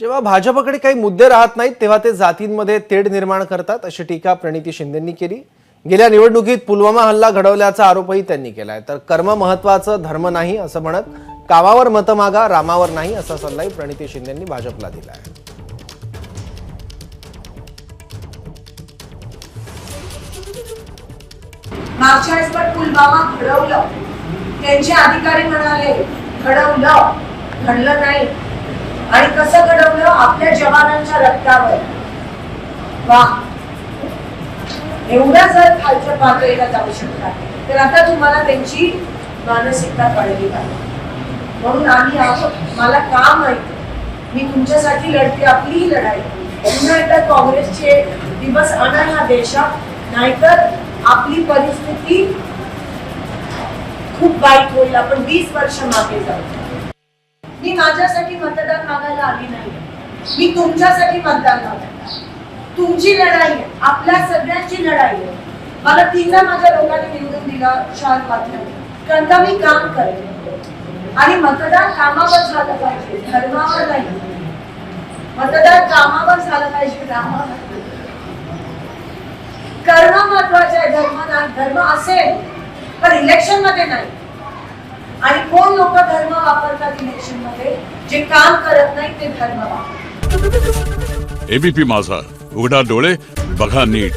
जेव्हा भाजपकडे काही मुद्दे राहत नाहीत तेव्हा ते जातींमध्ये तेढ निर्माण करतात अशी टीका प्रणिती शिंदेंनी केली. गेल्या निवडणुकीत पुलवामा हल्ला घडवल्याचा आरोपही त्यांनी केलाय. तर कर्म महत्वाचं धर्म नाही असं म्हणत कामावर मतं मागा रामावर नाही असा सल्लाही प्रणिती शिंदेंनी भाजपला दिलाय. मागच्या वेळेस पण पुलवामा घडवलं. त्यांचे अधिकारी म्हणाले घडवलं. घडलं नाही. आणि कसं घडवलं? आपल्या जवानांच्या रक्तावर. वा. जर खालच्या पातळीला जाऊ शकतात तर आता तुम्हाला त्यांची मानसिकता कळली पाहिजे. म्हणून आम्ही आहोत. मला काम माहीत? मी तुमच्यासाठी लढते आपली ही लढाई. पुन्हा एकदा काँग्रेसचे दिवस आणा ह्या देशात. नाहीतर आपली परिस्थिती खूप वाईट होईल. आपण वीस वर्ष मागे जाऊ. मी माझ्यासाठी मतदान मागायला आली नाही. मी तुमच्यासाठी मतदान मागायला तुमची लढाई आहे. आपल्या सगळ्यांची लढाई आहे. मला तिला माझ्या लोकांनी निवडून दिला शाल पाठवलं कारण का मी काम करेन. आणि मतदान कामावर झालं पाहिजे. धर्मावर नाही. मतदान कामावर झालं पाहिजे रामावर करणं महत्वाचं आहे. धर्म धर्म असेल पण इलेक्शनमध्ये नाही. आणि कोण लोक धर्म वापरतात इलेक्शनमध्ये? जे काम करत नाही ते धर्म वापरतात. एबीपी माझा. उघडा डोळे बघा नीट.